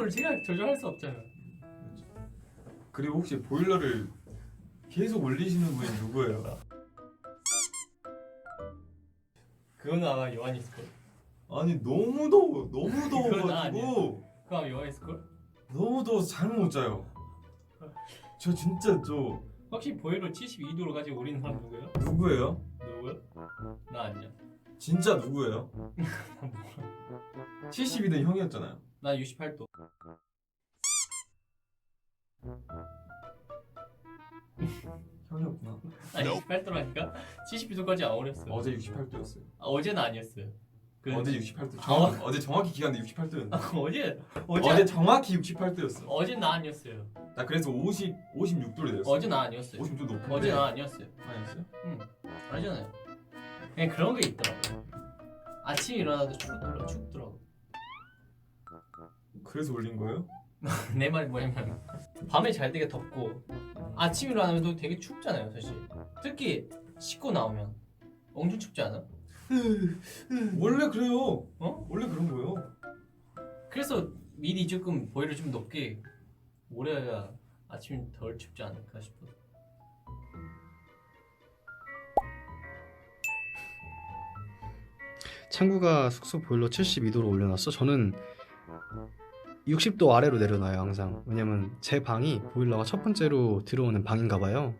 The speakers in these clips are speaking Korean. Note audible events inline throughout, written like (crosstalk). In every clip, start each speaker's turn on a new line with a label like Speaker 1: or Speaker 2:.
Speaker 1: 온도를 제가 조절할 수 없잖아요.
Speaker 2: 그리고 혹시 보일러를 계속 올리시는 분이 누구예요?
Speaker 1: 그건 아마 요한이 있을 걸.
Speaker 2: 아니 너무 더워 너무. (laughs) 더워가지고
Speaker 1: 그거 아마 요한이 있을 걸.
Speaker 2: 너무 더워서 잠을 못 자요. 저 진짜 저
Speaker 1: 혹시 보일러 72도로 가지고 우리는 사람 누구예요?
Speaker 2: 누구예요?
Speaker 1: 누구요? 나 아니야.
Speaker 2: 진짜 누구예요? (laughs) 72는 형이었잖아요.
Speaker 1: 나 68도.
Speaker 2: 형이었구나.
Speaker 1: 나 68도라니까 72도까지 안 오랬어. 요
Speaker 2: 어제 68도였어요.
Speaker 1: 아, 어제는 아니었어요. 그
Speaker 2: 어제 68도. 정확, 어제 정확히 기간데 68도였는데.
Speaker 1: 어제 어제
Speaker 2: 어제 정확히 68도였어.
Speaker 1: 어제 나 아니었어요.
Speaker 2: 나 그래서 50 56도를 내렸어.
Speaker 1: 어제 나 아니었어요.
Speaker 2: 50도 높은데.
Speaker 1: 어제 나 아니었어요.
Speaker 2: 아니었어요?
Speaker 1: 응. 아니잖아요. 그냥 그런 게 있더라고. 아침에 일어나도 춥더라고.
Speaker 2: 그래서 올린 거예요? (laughs)
Speaker 1: 내 말이 뭐냐면 밤에 잘 되게 덥고 아침에 일어나면 또 되게 춥잖아요, 사실. 특히 씻고 나오면 엄청 춥지 않아?
Speaker 2: 원래 그래요.
Speaker 1: 어?
Speaker 2: 원래 그런 거예요.
Speaker 1: 그래서 미리 조금 보일을 좀 높게 오려야 아침 덜 춥지 않을까 싶어.
Speaker 3: 창구가 숙소 보일러 72도로 올려놨어. 저는 60도 아래로 내려놔요 항상. 왜냐면 제 방이 보일러가 첫 번째로 들어오는 방인가 봐요.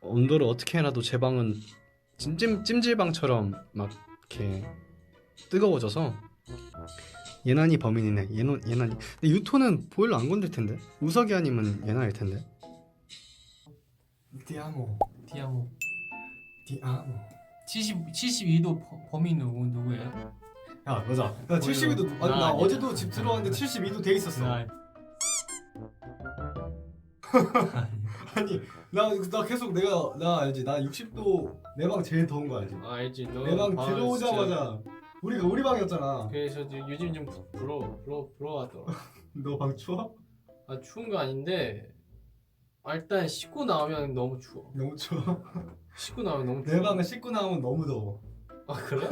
Speaker 3: 온도를 어떻게 해놔도 제 방은 찜찜 찜질방처럼 막 이렇게 뜨거워져서 예난이 범인이네. 예노 예난이. 근데 유토는 보일러 안 건들 텐데. 우석이 아니면 예난일 텐데.
Speaker 2: 디아모.
Speaker 1: 디아모.
Speaker 2: 디아모.
Speaker 1: 70 72도 범인 누구 누구예요?
Speaker 4: 야 맞아 나 72도 아니 나나
Speaker 1: 아니야.
Speaker 4: 어제도 집 들어왔는데 72도 돼 있었어
Speaker 1: 나 (laughs)
Speaker 4: 아니 나, 나 계속 내가 나 알지 나 60도 내 방 제일 더운 거 알지
Speaker 1: 알지 너.
Speaker 4: 내방 들어오자마자 우리가 우리 방이었잖아
Speaker 5: 그래서 요즘 좀 부- 부러워 부러워 부러워하더라.
Speaker 4: 너 방 추워?
Speaker 5: 아 추운 거 아닌데 아, 일단 씻고 나오면 너무 추워.
Speaker 4: 너무 추워
Speaker 5: 씻고 나오면 너무 추워.
Speaker 4: 내 방은 씻고 나오면 너무 더워
Speaker 5: 아 그래?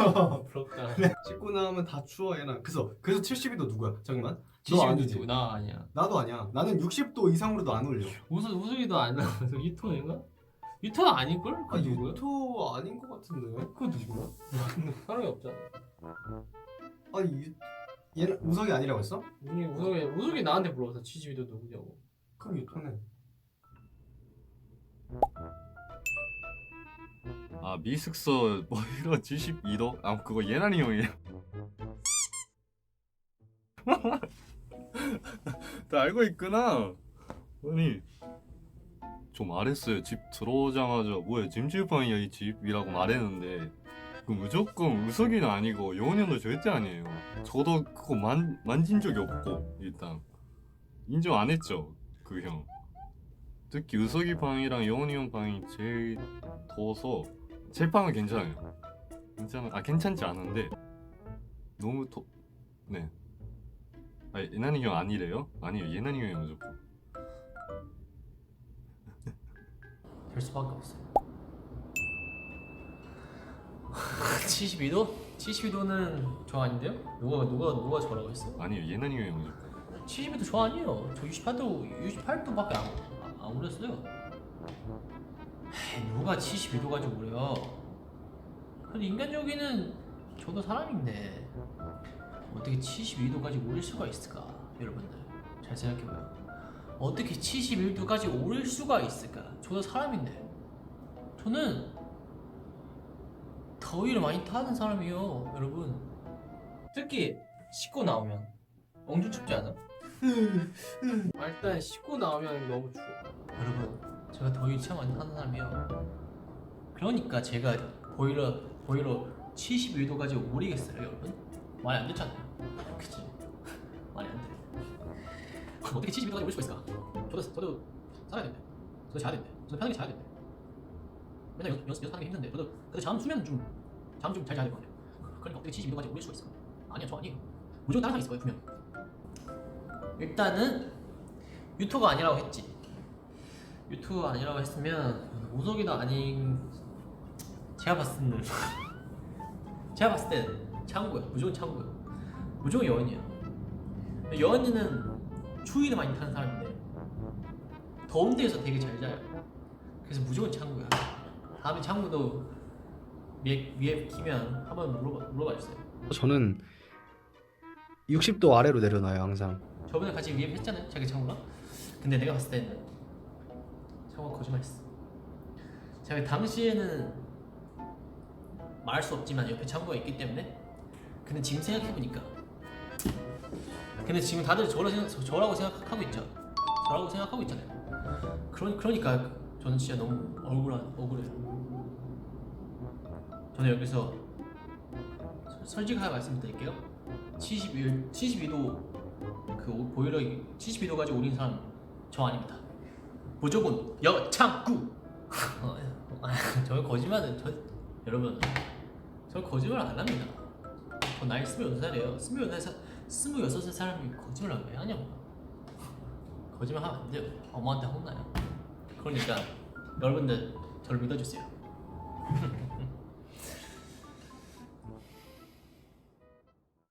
Speaker 5: 부럽다.
Speaker 4: 씻고 나오면 다 추워 얘나 그래서 그래서 72도 누구야 잠깐만 너
Speaker 5: 72도
Speaker 4: 아니지
Speaker 5: 누구? 나 아니야.
Speaker 4: 나도 아니야 나는 60도 이상으로도 안 올려
Speaker 5: 우수 안 나와서 유토인가? (laughs) 유토 아닐 걸? 그
Speaker 4: 아
Speaker 5: 누구야?
Speaker 4: 유토 아닌 것 같은데
Speaker 5: 그 누구야? (laughs) 사람이 없잖아.
Speaker 4: 아니 유... 얘는 우석이 아니라고 했어?
Speaker 5: 우리 우석이 우석이 나한테 물어봐서 72도 누구냐고.
Speaker 4: 그럼 유토네
Speaker 6: 아 미숙소 보일러 72도? 아 그거 예난이 형이에요. (laughs) 나 알고 있구나. 아니 좀 말했어요. 집 들어오자마자 뭐야 찜질방이야 이 집이라고 말했는데. 그 무조건 우석이는 아니고 영훈이 형도 절대 아니에요. 저도 그거 만, 만진 적이 없고 일단. 인정 안 했죠 그 형. 특히 우석이 방이랑 영훈이 형 방이 제일 더워서 제 방은 괜찮아요. 괜찮아. 아 괜찮지 않은데 너무 더 네. 아 예난이 형 아니래요? 아니요 예난이 형이 무조건. (laughs)
Speaker 1: 될 수밖에 없어. 72도? 72도는 저 아닌데요? 누가 누가 누가 저라고 했어?
Speaker 6: 아니요 예난이 형이 무조건.
Speaker 1: 72도 저 아니에요. 저 68도 68도밖에 안, 안- 안 오랬어요. 에이, 누가 72도 가지고 그래요? 근데 인간적이는 저도 사람인데 어떻게 72도까지 오를 수가 있을까, 여러분들? 잘 생각해봐요. 어떻게 71도까지 오를 수가 있을까? 저도 사람인데 저는 더위를 많이 타는 사람이에요, 여러분. 특히 씻고 나오면 엄청 춥지 않아?
Speaker 5: 아, 일단 씻고 나오면 너무 추워.
Speaker 1: 여러분 제가 더위 참 많이 타는 사람이에요 그러니까 제가 보일러 보일러 71도까지 오리겠어요 여러분? 말이 안 되잖아요. (laughs) 그치? 말이 안 돼. 어떻게 71도까지 올 수가 있을까? 저도 저도 살아야 되는데 저도 자야 되는데 저도 편하게 자야 되는데 맨날 연, 연, 연습하는 게 힘든데 저도 그래도 잠 수면 좀 잠 좀 잘 자야 될거 아니에요. 그러니까 어떻게 72도까지 오를 수가 있을까? 아니야 저 아니에요. 무조건 다른 사람이 있을 거예요 분명 일단은 유토가 아니라고 했지 유튜브 아니라고 했으면 우석이도 아닌 제가 봤을 때는 (laughs) 제가 봤을 때 창구야 무조건 창구야 무조건 여원이야 여원이는 추위를 많이 타는 사람인데 더운 데에서 되게 잘 자요. 그래서 무조건 창구야. 다음에 창구도 위에 위에 키면 한번 물어봐 물어봐 주세요.
Speaker 3: 저는 60도 아래로 내려놔요 항상.
Speaker 1: 저번에 같이 위에 했잖아요, 자기 창구랑. 근데 내가 봤을 때는 창구가 거짓말했어. 제가 당시에는 말할 수 없지만 옆에 창구가 있기 때문에. 근데 지금 생각해 보니까. 근데 지금 다들 저라 생각, 저라고 생각하고 있죠. 저라고 생각하고 있잖아요. 그러, 그러니까 저는 진짜 너무 억울한 억울해요. 저는 여기서 솔- 솔직하게 말씀드릴게요. 72, 72도 그 오- 보일러 72도 가지고 우린 사람 저 아닙니다. 무조건 여창구. 어, (laughs) 저 거짓말은 저 여러분 저 거짓말 안 합니다. 저 나이 26살이에요. 26살 26살 사람이 거짓말을 왜 하냐고. 거짓말 하면 안 돼요. 엄마한테 혼나요. 그러니까 여러분들 저를 믿어주세요. (laughs)